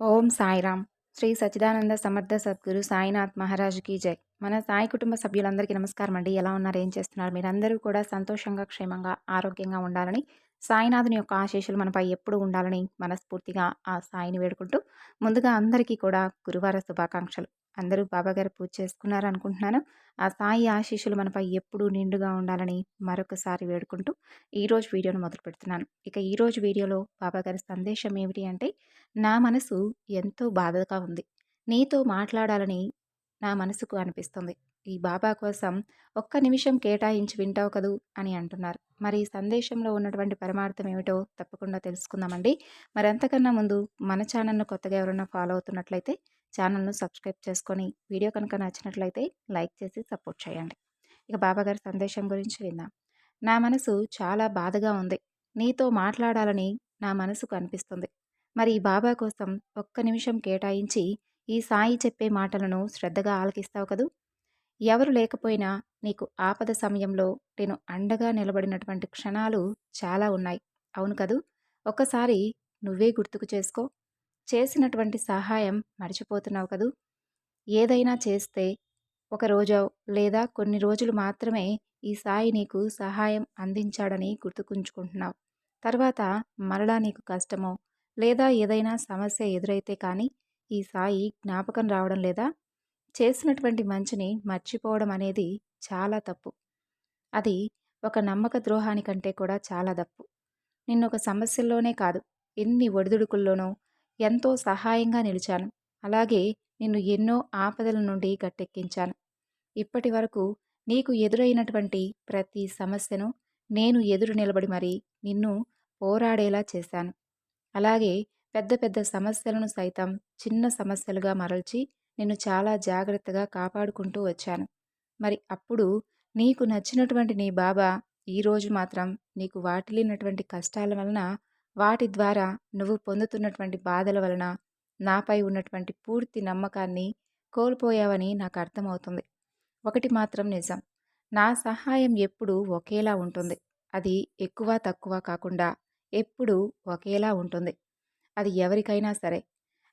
ఓం సాయిరామ్. శ్రీ సచిదానంద సమర్థ సద్గురు సాయినాథ్ మహారాజుకి జై. మన సాయి కుటుంబ సభ్యులందరికీ నమస్కారం అండి ఎలా ఉన్నారు? ఏం చేస్తున్నారు? మీరందరూ కూడా సంతోషంగా క్షేమంగా ఆరోగ్యంగా ఉండాలని సాయినాథుని యొక్క ఆశీస్సులు మనపై ఎప్పుడు ఉండాలని మనస్ఫూర్తిగా ఆ సాయిని వేడుకుంటూ ముందుగా అందరికీ కూడా గురువార శుభాకాంక్షలు. అందరూ బాబాగారు పూజ చేసుకున్నారు అనుకుంటున్నాను ఆ సాయి ఆశీస్సులు మనపై ఎప్పుడూ నిండుగా ఉండాలని మరొకసారి వేడుకుంటూ ఈరోజు వీడియోను మొదలు పెడుతున్నాను. ఇక ఈరోజు వీడియోలో బాబాగారి సందేశం ఏమిటి అంటే నా మనసు ఎంతో బాధగా ఉంది. నీతో మాట్లాడాలని నా మనసుకు అనిపిస్తుంది. ఈ బాబా కోసం ఒక్క నిమిషం కేటాయించి వింటావు కదూ అని అంటున్నారు. మరి ఈ సందేశంలో ఉన్నటువంటి పరమార్థం ఏమిటో తప్పకుండా తెలుసుకుందామండి. మరి అంతకన్నా ముందు మన ఛానల్ను కొత్తగా ఎవరైనా ఫాలో అవుతున్నట్లయితే ఛానల్ను సబ్స్క్రైబ్ చేసుకొని వీడియో కనుక నచ్చినట్లయితే లైక్ చేసి సపోర్ట్ చేయండి. ఇక బాబాగారి సందేశం గురించి విందాం. నా మనసు చాలా బాధగా ఉంది. నీతో మాట్లాడాలని నా మనసుకు అనిపిస్తుంది. మరి ఈ బాబా కోసం ఒక్క నిమిషం కేటాయించి ఈ సాయి చెప్పే మాటలను శ్రద్ధగా ఆలకిస్తావు కదూ? ఎవరు లేకపోయినా నీకు ఆపద సమయంలో నేను అండగా నిలబడినటువంటి క్షణాలు చాలా ఉన్నాయి. అవును కదూ? ఒక్కసారి నువ్వే గుర్తుకు చేసుకో. చేసినటువంటి సహాయం మర్చిపోతున్నావు కదూ? ఏదైనా చేస్తే ఒక రోజు లేదా కొన్ని రోజులు మాత్రమే ఈ సాయి నీకు సహాయం అందించాడని గుర్తుకుంచుకుంటున్నావు. తర్వాత మరలా నీకు కష్టమో లేదా ఏదైనా సమస్య ఎదురైతే కానీ ఈ సాయి జ్ఞాపకం రావడం లేదా? చేసినటువంటి మంచిని మర్చిపోవడం అనేది చాలా తప్పు. అది ఒక నమ్మక ద్రోహానికంటే కూడా చాలా తప్పు. నిన్న ఒక సమస్యల్లోనే కాదు ఎన్ని ఒడిదుడుకుల్లోనో ఎంతో సహాయంగా నిలిచాను. అలాగే నిన్ను ఎన్నో ఆపదల నుండి గట్టెక్కించాను. ఇప్పటి వరకు నీకు ఎదురైనటువంటి ప్రతి సమస్యను నేను ఎదురు నిలబడి మరి నిన్ను పోరాడేలా చేశాను. అలాగే పెద్ద పెద్ద సమస్యలను సైతం చిన్న సమస్యలుగా మరల్చి నిన్ను చాలా జాగ్రత్తగా కాపాడుకుంటూ వచ్చాను. మరి అప్పుడు నీకు నచ్చినటువంటి నీ బాబా ఈరోజు మాత్రం నీకు వాటిల్లినటువంటి కష్టాల వలన వాటి ద్వారా నువ్వు పొందుతున్నటువంటి బాధల వలన నాపై ఉన్నటువంటి పూర్తి నమ్మకాన్ని కోల్పోయావని నాకు అర్థమవుతుంది. ఒకటి మాత్రం నిజం. నా సహాయం ఎప్పుడూ ఒకేలా ఉంటుంది. అది ఎక్కువ తక్కువ కాకుండా ఎప్పుడూ ఒకేలా ఉంటుంది. అది ఎవరికైనా సరే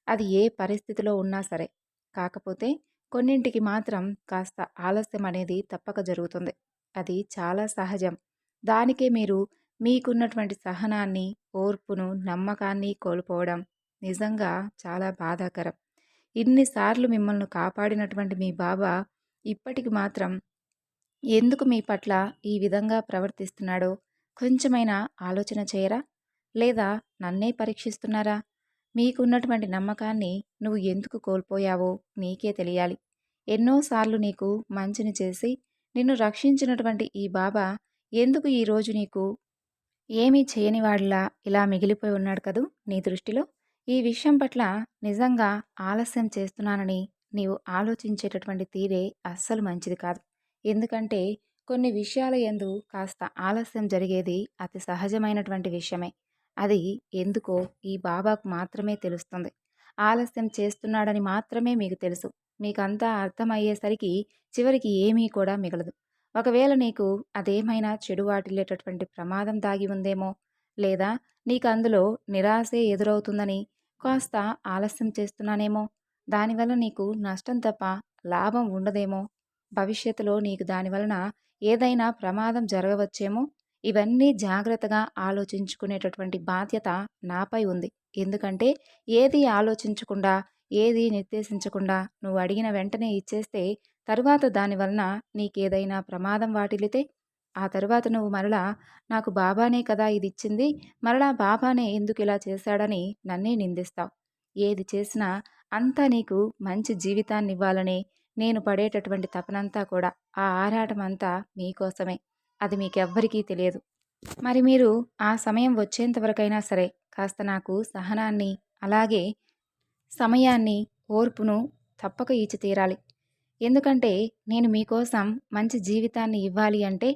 అది ఏ పరిస్థితిలో ఉన్నా సరే. కాకపోతే కొన్నింటికి మాత్రం కాస్త ఆలస్యం అనేది తప్పక జరుగుతుంది. అది చాలా సహజం. దానికే మీరు మీకున్నటువంటి సహనాన్ని ఓర్పును నమ్మకాన్ని కోల్పోవడం నిజంగా చాలా బాధాకరం. ఇన్నిసార్లు మిమ్మల్ని కాపాడినటువంటి మీ బాబా ఇప్పటికి మాత్రం ఎందుకు మీ పట్ల ఈ విధంగా ప్రవర్తిస్తున్నాడో కొంచెమైనా ఆలోచన చేయరా? లేదా నన్నే పరీక్షిస్తున్నారా? మీకున్నటువంటి నమ్మకాన్ని నువ్వు ఎందుకు కోల్పోయావో నీకే తెలియాలి. ఎన్నోసార్లు నీకు మంచిని చేసి నిన్ను రక్షించినటువంటి ఈ బాబా ఎందుకు ఈరోజు నీకు ఏమీ చేయనివాడిలా ఇలా మిగిలిపోయి ఉన్నాడు కదూ నీ దృష్టిలో? ఈ విషయం పట్ల నిజంగా ఆలస్యం చేస్తున్నానని నీవు ఆలోచించేటటువంటి తీరే అస్సలు మంచిది కాదు. ఎందుకంటే కొన్ని విషయాల ఎందు కాస్త ఆలస్యం జరిగేది అతి సహజమైనటువంటి విషయమే. అది ఎందుకో ఈ బాబాకు మాత్రమే తెలుస్తుంది. ఆలస్యం చేస్తున్నాడని మాత్రమే మీకు తెలుసు. మీకంతా అర్థమయ్యేసరికి చివరికి ఏమీ కూడా మిగలదు. ఒకవేళ నీకు అదేమైనా చెడు వాటిల్లేటటువంటి ప్రమాదం దాగి ఉందేమో లేదా నీకు అందులో నిరాశే ఎదురవుతుందని కాస్త ఆలస్యం చేస్తున్నానేమో దానివల్ల నీకు నష్టం తప్ప లాభం ఉండదేమో భవిష్యత్తులో నీకు దానివలన ఏదైనా ప్రమాదం జరగవచ్చేమో ఇవన్నీ జాగ్రత్తగా ఆలోచించుకునేటటువంటి బాధ్యత నాపై ఉంది. ఎందుకంటే ఏది ఆలోచించకుండా ఏది నిర్దేశించకుండా నువ్వు అడిగిన వెంటనే ఇచ్చేస్తే తరువాత దానివలన నీకేదైనా ప్రమాదం వాటిల్లితే ఆ తరువాత నువ్వు మరలా నాకు బాబానే కదా ఇది ఇచ్చింది మరలా బాబానే ఎందుకు ఇలా చేశాడని నన్నే నిందిస్తావు. ఏది చేసినా అంతా నీకు మంచి జీవితాన్ని ఇవ్వాలని నేను పడేటటువంటి తపనంతా కూడా ఆ ఆరాటం అంతా మీకోసమే. అది మీకెవ్వరికీ తెలియదు. మరి మీరు ఆ సమయం వచ్చేంతవరకైనా సరే కాస్త నాకు సహనాన్ని అలాగే సమయాన్ని ఓర్పును తప్పక ఇచ్చి తీరాలి. ఎందుకంటే నేను మీకోసం మంచి జీవితాన్ని ఇవ్వాలి అంటే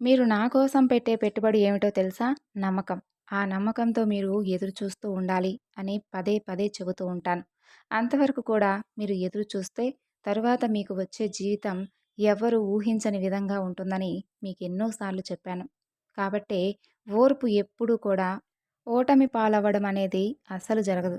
మీరు నా కోసం పెట్టే పెట్టుబడి ఏమిటో తెలుసా? నమ్మకం. ఆ నమ్మకంతో మీరు ఎదురు చూస్తూ ఉండాలి అని పదే పదే చెబుతూ ఉంటాను. అంతవరకు కూడా మీరు ఎదురు చూస్తే తరువాత మీకు వచ్చే జీవితం ఎవరు ఊహించని విధంగా ఉంటుందని మీకు ఎన్నోసార్లు చెప్పాను. కాబట్టే ఓర్పు ఎప్పుడూ కూడా ఓటమి పాలవ్వడం అనేది అస్సలు జరగదు.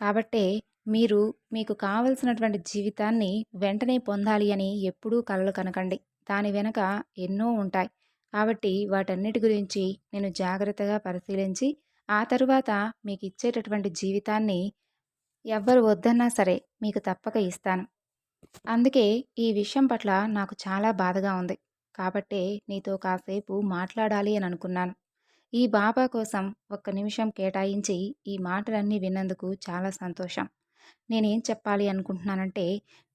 కాబట్టే మీరు మీకు కావలసినటువంటి జీవితాన్ని వెంటనే పొందాలి అని ఎప్పుడూ కలలు కనకండి. దాని వెనక ఎన్నో ఉంటాయి. కాబట్టి వాటన్నిటి గురించి నేను జాగ్రత్తగా పరిశీలించి ఆ తరువాత మీకు ఇచ్చేటటువంటి జీవితాన్ని ఎవ్వరు వద్దన్నా సరే మీకు తప్పక ఇస్తాను. అందుకే ఈ విషయం పట్ల నాకు చాలా బాధగా ఉంది. కాబట్టే నీతో కాసేపు మాట్లాడాలి అని అనుకున్నాను. ఈ బాబా కోసం ఒక్క నిమిషం కేటాయించి ఈ మాటలన్నీ విన్నందుకు చాలా సంతోషం. నేనేం చెప్పాలి అనుకుంటున్నానంటే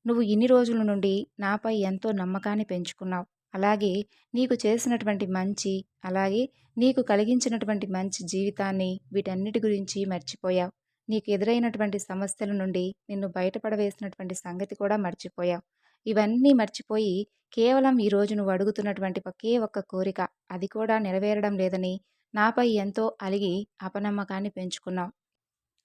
నువ్వు ఇన్ని రోజుల నుండి నాపై ఎంతో నమ్మకాన్ని పెంచుకున్నావు. అలాగే నీకు చేసినటువంటి మంచి అలాగే నీకు కలిగించినటువంటి మంచి జీవితాన్ని వీటన్నిటి గురించి మర్చిపోయావు. నీకు ఎదురైనటువంటి సమస్యల నుండి నిన్ను బయటపడవేసినటువంటి సంగతి కూడా మర్చిపోయావు. ఇవన్నీ మర్చిపోయి కేవలం ఈరోజు నువ్వు అడుగుతున్నటువంటి ఒకే ఒక్క కోరిక అది కూడా నెరవేరడం లేదని నాపై ఎంతో అలిగి అపనమ్మకాన్ని పెంచుకున్నావు.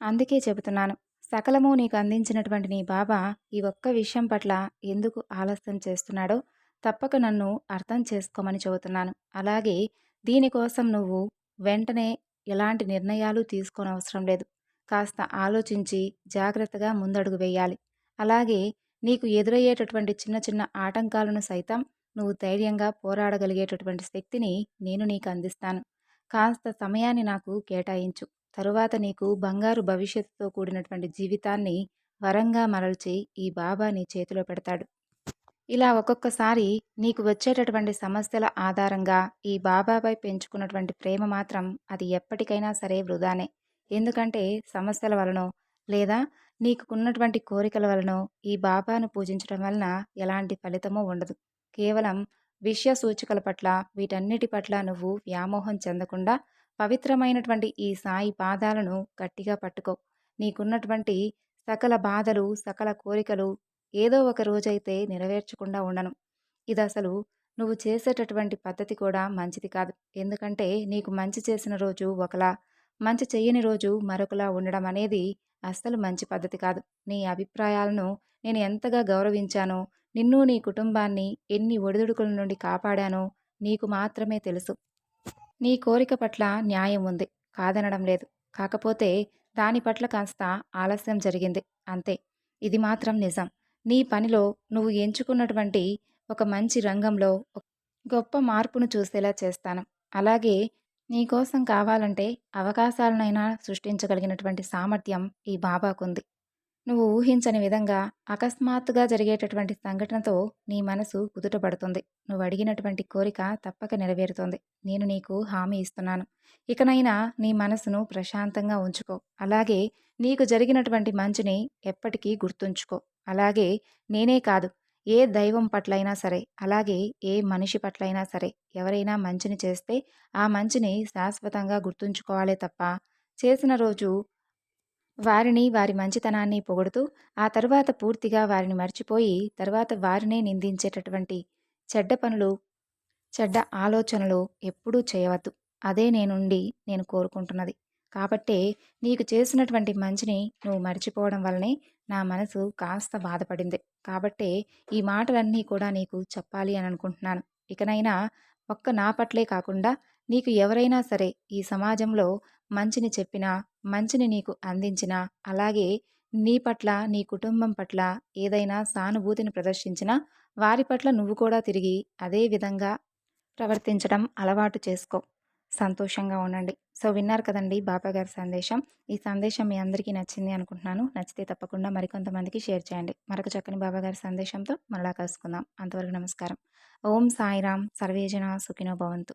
అందుకే చెబుతున్నాను సకలము నీకు అందించినటువంటి నీ బాబా ఈ ఒక్క విషయం పట్ల ఎందుకు ఆలస్యం చేస్తున్నాడో తప్పక నన్ను అర్థం చేసుకోమని చెబుతున్నాను. అలాగే దీనికోసం నువ్వు వెంటనే ఎలాంటి నిర్ణయాలు తీసుకోనవసరం లేదు. కాస్త ఆలోచించి జాగ్రత్తగా ముందడుగు వేయాలి. అలాగే నీకు ఎదురయ్యేటటువంటి చిన్న చిన్న ఆటంకాలను సైతం నువ్వు ధైర్యంగా పోరాడగలిగేటటువంటి శక్తిని నేను నీకు అందిస్తాను. కాస్త సమయాన్ని నాకు కేటాయించు. తరువాత నీకు బంగారు భవిష్యత్తుతో కూడినటువంటి జీవితాన్ని వరంగా మరల్చి ఈ బాబా నీ చేతిలో పెడతాడు. ఇలా ఒక్కొక్కసారి నీకు వచ్చేటటువంటి సమస్యల ఆధారంగా ఈ బాబాపై పెంచుకున్నటువంటి ప్రేమ మాత్రం అది ఎప్పటికైనా సరే వృధానే. ఎందుకంటే సమస్యల వలనో లేదా నీకున్నటువంటి కోరికల వలనో ఈ బాబాను పూజించడం వలన ఎలాంటి ఫలితమూ ఉండదు. కేవలం విషయ సూచికల పట్ల వీటన్నిటి పట్ల నువ్వు వ్యామోహం చెందకుండా పవిత్రమైనటువంటి ఈ సాయి పాదాలను గట్టిగా పట్టుకో. నీకున్నటువంటి సకల బాధలు సకల కోరికలు ఏదో ఒక రోజైతే నెరవేర్చకుండా ఉండను. ఇది అసలు నువ్వు చేసేటటువంటి పద్ధతి కూడా మంచిది కాదు. ఎందుకంటే నీకు మంచి చేసిన రోజు ఒకలా మంచి చెయ్యని రోజు మరొకలా ఉండడం అనేది అస్సలు మంచి పద్ధతి కాదు. నీ అభిప్రాయాలను నేను ఎంతగా గౌరవించానో నిన్ను నీ కుటుంబాన్ని ఎన్ని ఒడిదుడుకుల నుండి కాపాడానో నీకు మాత్రమే తెలుసు. నీ కోరిక పట్ల న్యాయం ఉంది. కాదనడం లేదు. కాకపోతే దాని పట్ల కాస్త ఆలస్యం జరిగింది. అంతే. ఇది మాత్రం నిజం. నీ పనిలో నువ్వు ఎంచుకున్నటువంటి ఒక మంచి రంగంలో గొప్ప మార్పును చూసేలా చేస్తాను. అలాగే నీకోసం కావాలంటే అవకాశాలనైనా సృష్టించగలిగినటువంటి సామర్థ్యం ఈ బాబాకుంది. నువ్వు ఊహించని విధంగా అకస్మాత్తుగా జరిగేటటువంటి సంఘటనతో నీ మనసు కుదుటపడుతుంది. నువ్వు అడిగినటువంటి కోరిక తప్పక నెరవేరుతుంది. నేను నీకు హామీ ఇస్తున్నాను. ఇకనైనా నీ మనసును ప్రశాంతంగా ఉంచుకో. అలాగే నీకు జరిగినటువంటి మంచిని ఎప్పటికీ గుర్తుంచుకో. అలాగే నేనే కాదు ఏ దైవం పట్లైనా సరే అలాగే ఏ మనిషి పట్లైనా సరే ఎవరైనా మంచిని చేస్తే ఆ మంచిని శాశ్వతంగా గుర్తుంచుకోవాలే తప్ప చేసిన రోజు వారిని వారి మంచితనాన్ని పొగుడుతూ ఆ తర్వాత పూర్తిగా వారిని మర్చిపోయి తర్వాత వారినే నిందించేటటువంటి చెడ్డ పనులు చెడ్డ ఆలోచనలు ఎప్పుడూ చేయవద్దు. అదే నేనుండి నేను కోరుకుంటున్నది. కాబట్టే నీకు చేసినటువంటి మంచిని నువ్వు మర్చిపోవడం వల్లనే నా మనసు కాస్త బాధపడింది. కాబట్టే ఈ మాటలన్నీ కూడా నీకు చెప్పాలి అని అనుకుంటున్నాను. ఇకనైనా ఒక్క నా పట్లే కాకుండా నీకు ఎవరైనా సరే ఈ సమాజంలో మంచిని చెప్పినా మంచిని నీకు అందించినా అలాగే నీ పట్ల నీ కుటుంబం పట్ల ఏదైనా సానుభూతిని ప్రదర్శించినా వారి పట్ల నువ్వు కూడా తిరిగి అదే విధంగా ప్రవర్తించడం అలవాటు చేసుకో. సంతోషంగా ఉండండి. సో విన్నారు కదండి బాబా గారి సందేశం. ఈ సందేశం మీ అందరికీ నచ్చింది అనుకుంటున్నాను. నచ్చితే తప్పకుండా మరికొంతమందికి షేర్ చేయండి. మరొక చక్కని బాబా గారి సందేశంతో మరలా కలుసుకుందాం. అంతవరకు నమస్కారం. ఓం సాయిరామ్. సర్వేజన సుఖినో భవంతు.